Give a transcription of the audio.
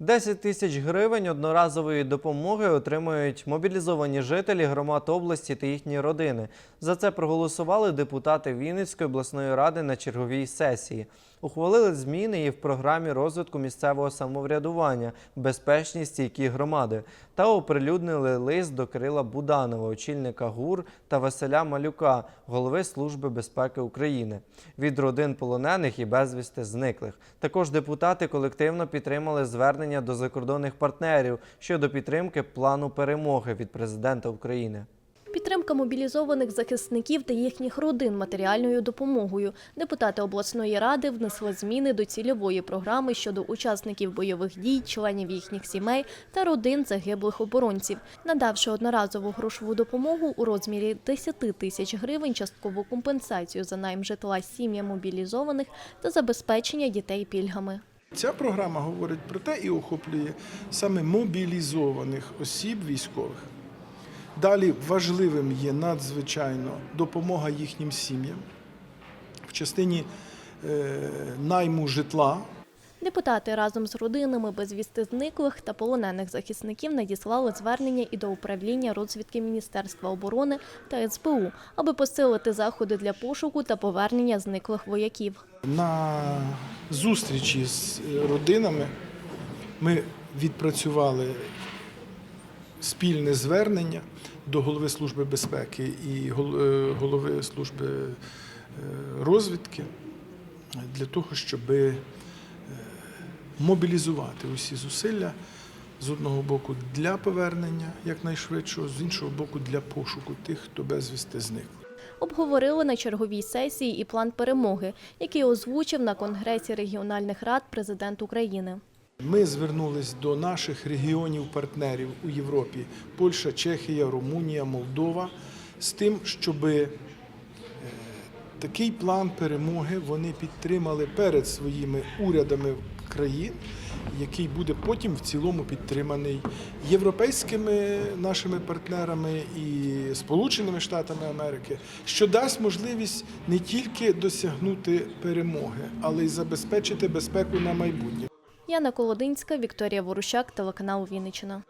10 тисяч гривень одноразової допомоги отримують мобілізовані жителі громад області та їхні родини. За це проголосували депутати Вінницької обласної ради на черговій сесії. Ухвалили зміни і в програмі розвитку місцевого самоврядування Безпечні стійкі громади та оприлюднили лист до Кирила Буданова, очільника ГУР та Василя Малюка, голови Служби безпеки України, від родин полонених і безвісти зниклих. Також депутати колективно підтримали звернення до закордонних партнерів щодо підтримки плану перемоги від президента України. Підтримка мобілізованих захисників та їхніх родин матеріальною допомогою. Депутати обласної ради внесли зміни до цільової програми щодо учасників бойових дій, членів їхніх сімей та родин загиблих оборонців, надавши одноразову грошову допомогу у розмірі 10 тисяч гривень, часткову компенсацію за найм житла сім'ям мобілізованих та забезпечення дітей пільгами. Ця програма говорить про те і охоплює саме мобілізованих осіб військових. Далі важливим є надзвичайно допомога їхнім сім'ям в частині е, найму житла. Депутати разом з родинами безвісти зниклих та полонених захисників надіслали звернення і до управління розвідки Міністерства оборони та СБУ, аби посилити заходи для пошуку та повернення зниклих вояків. На зустрічі з родинами ми відпрацювали спільне звернення до голови Служби безпеки і е, голови служби е, розвідки для того, щоб мобілізувати усі зусилля з одного боку для повернення якнайшвидшого, з іншого боку для пошуку тих, хто безвісти зник. Обговорили на черговій сесії і план перемоги, який озвучив на Конгресі регіональних рад президент України. Ми звернулись до наших регіонів-партнерів у Європі Польща, Чехія, Румунія, Молдова з тим, щоб е, такий план перемоги вони підтримали перед своїми урядами країн, який буде потім в цілому підтриманий європейськими нашими партнерами і Сполученими Штатами Америки, що дасть можливість не тільки досягнути перемоги, але й забезпечити безпеку на майбутнє. Яна Колодинська, Вікторія Ворущак, телеканал Вінниччина.